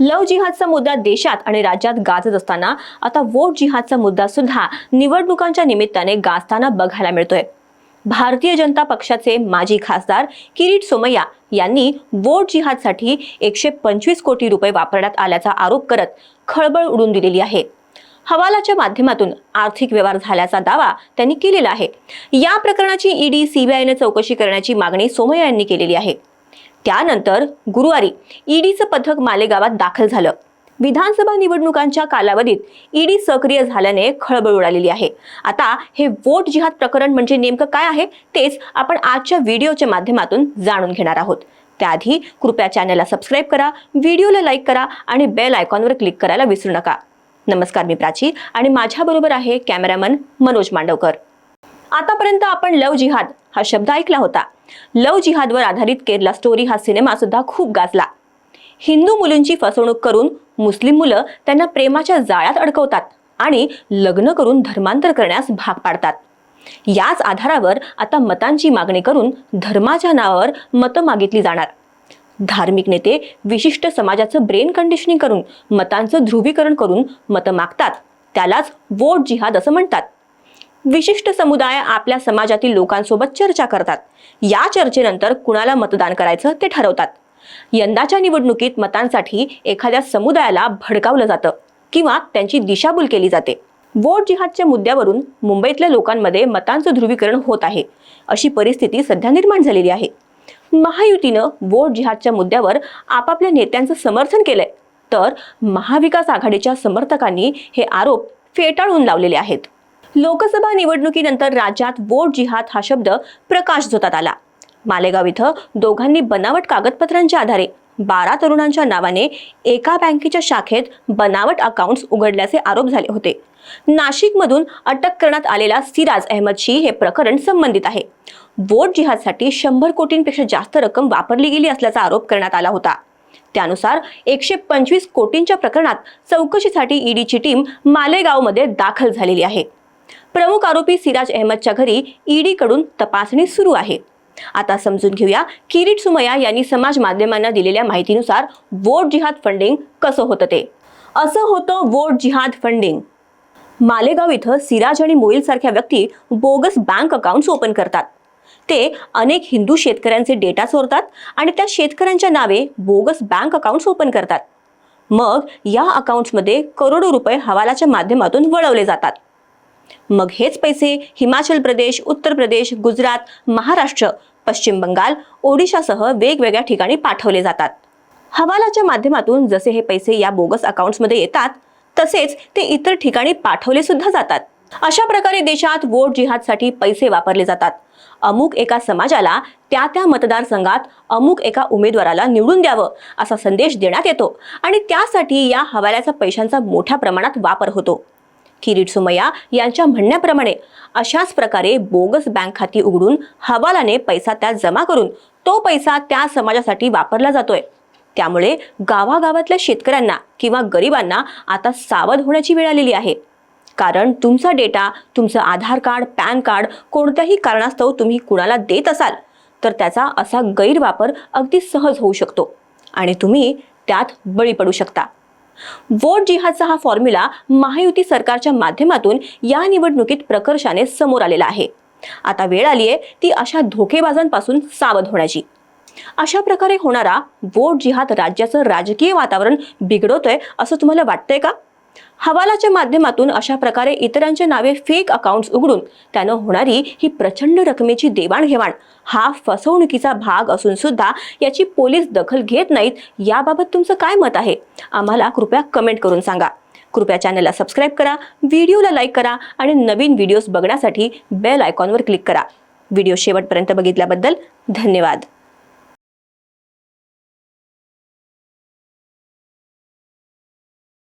लव जिहादचा मुद्दा देशात आणि राज्यात गाजत असताना आता वोट जिहादचा मुद्दा सुद्धा निवडणुकांच्या निमित्ताने गाजताना बघायला मिळतोय. भारतीय जनता पक्षाचे माजी खासदार किरीट सोमय्या यांनी वोट जिहादसाठी एकशे पंचवीस कोटी रुपये वापरण्यात आल्याचा आरोप करत खळबळ उडून दिलेली आहे. हवालाच्या माध्यमातून आर्थिक व्यवहार झाल्याचा दावा त्यांनी केलेला आहे. या प्रकरणाची ईडी सीबीआयने चौकशी करण्याची मागणी सोमय्या यांनी केलेली आहे. त्यानंतर गुरुवारी ईडीचं पथक मालेगावात दाखल झालं. विधानसभा निवडणुकांच्या कालावधीत ईडी सक्रिय झाल्याने खळबळ उडालेली आहे. आता हे वोट जिहाद प्रकरण म्हणजे नेमकं काय आहे तेच आपण आजच्या व्हिडिओच्या माध्यमातून जाणून घेणार आहोत. त्याआधी कृपया चॅनलला सबस्क्राईब करा व्हिडिओला लाईक करा आणि बेल आयकॉनवर क्लिक करायला विसरू नका. नमस्कार मी प्राची आणि माझ्याबरोबर आहे कॅमेरामन मनोज मांडवकर. आतापर्यंत आपण लव जिहाद हा शब्द ऐकला होता. लव जिहादवर आधारित केरला स्टोरी हा सिनेमा सुद्धा खूप गाजला. हिंदू मुलींची फसवणूक करून मुस्लिम मुलं त्यांना प्रेमाच्या जाळ्यात अडकवतात आणि लग्न करून धर्मांतर करण्यास भाग पाडतात. याच आधारावर आता मतांची मागणी करून धर्माच्या नावावर मतं मागितली जाणार. धार्मिक नेते विशिष्ट समाजाचं ब्रेन कंडिशनिंग करून मतांचं ध्रुवीकरण करून मतं मागतात. त्यालाच वोट जिहाद असं म्हणतात. विशिष्ट समुदाय आपल्या समाजातील लोकांसोबत चर्चा करतात. या चर्चेनंतर कुणाला मतदान करायचं ते ठरवतात. यंदाच्या निवडणुकीत मतांसाठी एखाद्या समुदायाला भडकावलं जातं किंवा त्यांची दिशाभूल केली जाते. वोट जिहादच्या मुद्द्यावरून मुंबईतल्या लोकांमध्ये मतांचं ध्रुवीकरण होत आहे. अशी परिस्थिती सध्या निर्माण झालेली आहे. महायुतीनं वोट जिहादच्या मुद्द्यावर आपापल्या नेत्यांचं समर्थन केलंय. तर महाविकास आघाडीच्या समर्थकांनी हे आरोप फेटाळून लावलेले आहेत. लोकसभा निवडणुकीनंतर राज्यात वोट जिहाद हा शब्द प्रकाश झोतात आला. मालेगाव इथं दोघांनी बनावट कागदपत्रांच्या आधारे बारा तरुणांच्या नावाने एका बँकेच्या शाखेत बनावट अकाउंट्स उघडल्याचे आरोप झाले होते. नाशिकमधून अटक करण्यात आलेला सिराज अहमदशी हे प्रकरण संबंधित आहे. वोट जिहादसाठी शंभर कोटींपेक्षा जास्त रक्कम वापरली गेली असल्याचा आरोप करण्यात आला होता. त्यानुसार एकशे पंचवीस कोटींच्या प्रकरणात चौकशीसाठी ईडीची टीम मालेगावमध्ये दाखल झालेली आहे. प्रमुख आरोपी सिराज अहमदच्या घरी ईडीकडून तपासणी सुरू आहे. आता समजून घेऊया किरीट सुमया यांनी समाज माध्यमांना दिलेल्या माहितीनुसार वोट जिहाद फंडिंग कसं होतं ते. असं होतं वोट जिहाद फंडिंग. मालेगाव इथं सिराज आणि मोईल सारख्या व्यक्ती बोगस बँक अकाउंट्स ओपन करतात. ते अनेक हिंदू शेतकऱ्यांचे डेटा चोरतात आणि त्या शेतकऱ्यांच्या नावे बोगस बँक अकाउंट्स ओपन करतात. मग या अकाउंट्समध्ये करोडो रुपये हवालाच्या माध्यमातून वळवले जातात. मग हेच पैसे हिमाचल प्रदेश उत्तर प्रदेश गुजरात महाराष्ट्र पश्चिम बंगाल ओडिशासह वेगवेगळ्या ठिकाणी पाठवले जातात. हवालाच्या माध्यमातून जसे हे पैसे या बोगस अकाउंट्समध्ये येतात तसेच ते इतर ठिकाणी पाठवले सुद्धा जातात. अशा प्रकारे देशात वोट जिहादसाठी पैसे वापरले जातात. अमुक एका समाजाला त्या त्या मतदारसंघात अमुक एका उमेदवाराला निवडून द्यावं असा संदेश देण्यात येतो आणि त्यासाठी या हवाल्याचा पैशांचा मोठ्या प्रमाणात वापर होतो. किरीट सुमय्या यांच्या म्हणण्याप्रमाणे अशाच प्रकारे बोगस बँक खाती उघडून हवालाने पैसा त्यात जमा करून तो पैसा त्या समाजासाठी वापरला जातोय. त्यामुळे गावागावातल्या शेतकऱ्यांना किंवा गरिबांना आता सावध होण्याची वेळ आलेली आहे. कारण तुमचा डेटा तुमचं आधार कार्ड पॅन कार्ड कोणत्याही कारणास्तव तुम्ही कुणाला देत असाल तर त्याचा असा गैरवापर अगदी सहज होऊ शकतो आणि तुम्ही त्यात बळी पडू शकता. वोट जिहादचा हा फॉर्म्युला महायुती सरकारच्या माध्यमातून या निवडणुकीत प्रकर्षाने समोर आलेला आहे. आता वेळ आली आहे ती अशा धोकेबाजांपासून सावध होण्याची. अशा प्रकारे होणारा वोट जिहाद राज्याचं राजकीय वातावरण बिघडवतोय असं तुम्हाला वाटतंय का? हवालाच्या माध्यमातून अशा प्रकारे इतरांच्या नावे फेक अकाउंट्स उघडून त्यानं होणारी ही प्रचंड रकमेची देवाणघेवाण हा फसवणुकीचा भाग असून सुद्धा याची पोलीस दखल घेत नाहीत याबाबत तुमचं काय मत आहे? आम्हाला कृपया कमेंट करून सांगा. कृपया चॅनलला सबस्क्राईब करा व्हिडिओला लाईक करा आणि नवीन व्हिडिओज बघण्यासाठी बेल आयकॉनवर क्लिक करा. व्हिडिओ शेवटपर्यंत बघितल्याबद्दल धन्यवाद.